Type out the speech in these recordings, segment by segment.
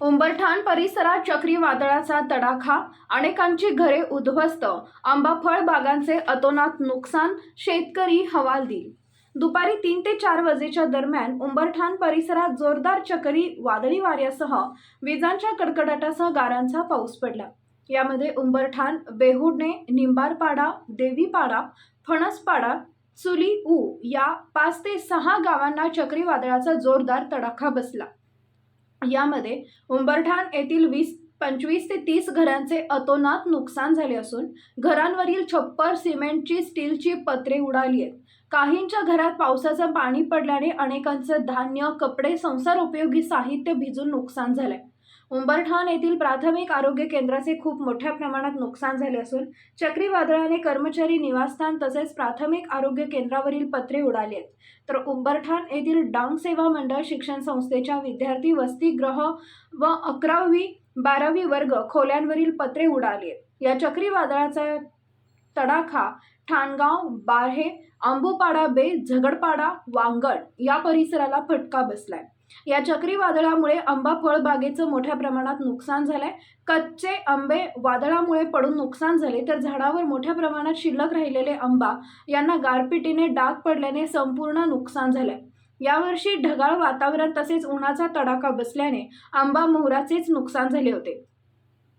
उंबरठाण परिसरात चक्रीवादळाचा तडाखा अनेकांची घरे उद्ध्वस्त आंबा फळ बागांचे अतोनात नुकसान शेतकरी हवालदिल. दुपारी तीन ते चार वाजेच्या दरम्यान उंबरठाण परिसरात जोरदार चक्री वादळी वाऱ्यासह विजांच्या कडकडाटासह गारांचा पाऊस पडला. यामध्ये उंबरठाण बेहुडणे निंबारपाडा देवीपाडा फणसपाडा चुली ऊ या पाच ते सहा गावांना चक्रीवादळाचा जोरदार तडाखा बसला. यामध्ये उंबरठाण येथील वीस पंचवीस ते तीस घरांचे अतोनात नुकसान झाले असून घरांवरील छप्पर सिमेंटची स्टीलची पत्रे उडाली आहेत. काहींच्या घरात पावसाचं पाणी पडल्याने अनेकांचं धान्य कपडे संसार उपयोगी साहित्य भिजून नुकसान झालंय. उंबरठाण येथील प्राथमिक आरोग्य केंद्राचे खूप मोठ्या प्रमाणात नुकसान झाले असून चक्रीवादळाने कर्मचारी निवासस्थान तसेच प्राथमिक आरोग्य केंद्रावरील पत्रे उडाली आहेत. तर उंबरठाण येथील डांग सेवा मंडळ शिक्षण संस्थेच्या विद्यार्थी वसतिगृह व अकरावी बारावी वर्ग खोल्यांवरील पत्रे उडाली आहेत. या चक्रीवादळाचा तडाखा ठाणगाव बारहे आंबोपाडा बे झगडपाडा वांगड या परिसराला फटका बसलाय. या चक्रीवादळामुळे आंबा फळबागेचं मोठ्या प्रमाणात नुकसान झालंय. कच्चे आंबे वादळामुळे पडून नुकसान झाले तर झाडावर मोठ्या प्रमाणात शिल्लक राहिलेले आंबा यांना गारपिटीने डाग पडल्याने संपूर्ण नुकसान झालंय. यावर्षी ढगाळ वातावरण तसेच उन्हाचा तडाखा बसल्याने आंबा मोहराचेच नुकसान झाले होते.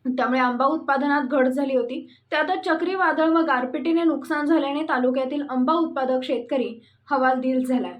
त्यामुळे आंबा उत्पादनात घट झाली होती. त्यातच चक्रीवादळ व गारपिटीने नुकसान झाल्याने तालुक्यातील आंबा उत्पादक शेतकरी हवालदिल झालाय.